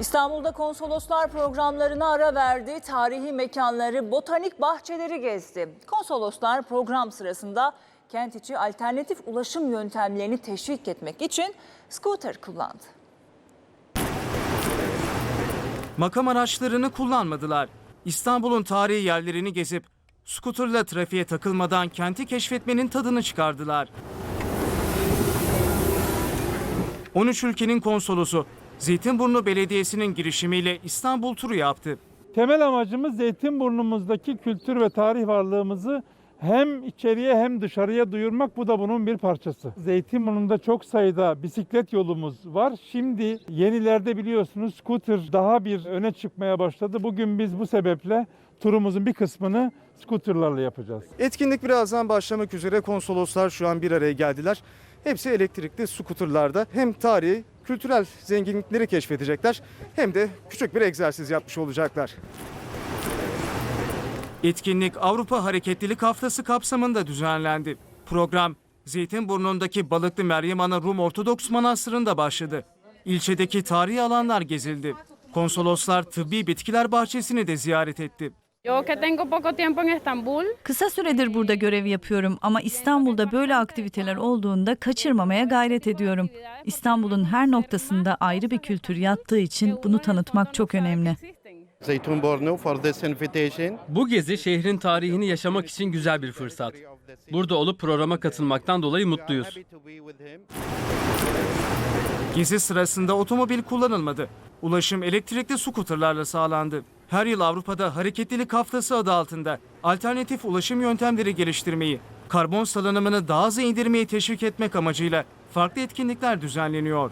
İstanbul'da konsoloslar programlarına ara verdi. Tarihi mekanları, botanik bahçeleri gezdi. Konsoloslar program sırasında kent içi alternatif ulaşım yöntemlerini teşvik etmek için scooter kullandı. Makam araçlarını kullanmadılar. İstanbul'un tarihi yerlerini gezip skuterla trafiğe takılmadan kenti keşfetmenin tadını çıkardılar. 13 ülkenin konsolosu Zeytinburnu Belediyesi'nin girişimiyle İstanbul turu yaptı. Temel amacımız Zeytinburnumuzdaki kültür ve tarih varlığımızı hem içeriye hem dışarıya duyurmak. Bu da bunun bir parçası. Zeytinburnu'nda çok sayıda bisiklet yolumuz var. Şimdi yenilerde biliyorsunuz scooter daha bir öne çıkmaya başladı. Bugün biz bu sebeple turumuzun bir kısmını scooterlarla yapacağız. Etkinlik birazdan başlamak üzere konsoloslar şu an bir araya geldiler. Hepsi elektrikli skuterlarda hem tarihi, kültürel zenginlikleri keşfedecekler hem de küçük bir egzersiz yapmış olacaklar. Etkinlik Avrupa Hareketlilik Haftası kapsamında düzenlendi. Program Zeytinburnu'ndaki Balıklı Meryem Ana Rum Ortodoks Manastırı'nda başladı. İlçedeki tarihi alanlar gezildi. Konsoloslar tıbbi bitkiler bahçesini de ziyaret etti. Yo que tengo poco tiempo en Estambul, Kısa süredir burada görev yapıyorum ama İstanbul'da böyle aktiviteler olduğunda kaçırmamaya gayret ediyorum. İstanbul'un her noktasında ayrı bir kültür yattığı için bunu tanıtmak çok önemli. Bu gezi şehrin tarihini yaşamak için güzel bir fırsat. Burada olup programa katılmaktan dolayı mutluyuz. Gezi sırasında otomobil kullanılmadı. Ulaşım elektrikli skuterlarla sağlandı. Her yıl Avrupa'da Hareketlilik Haftası adı altında alternatif ulaşım yöntemleri geliştirmeyi, karbon salınımını daha az indirmeyi teşvik etmek amacıyla farklı etkinlikler düzenleniyor.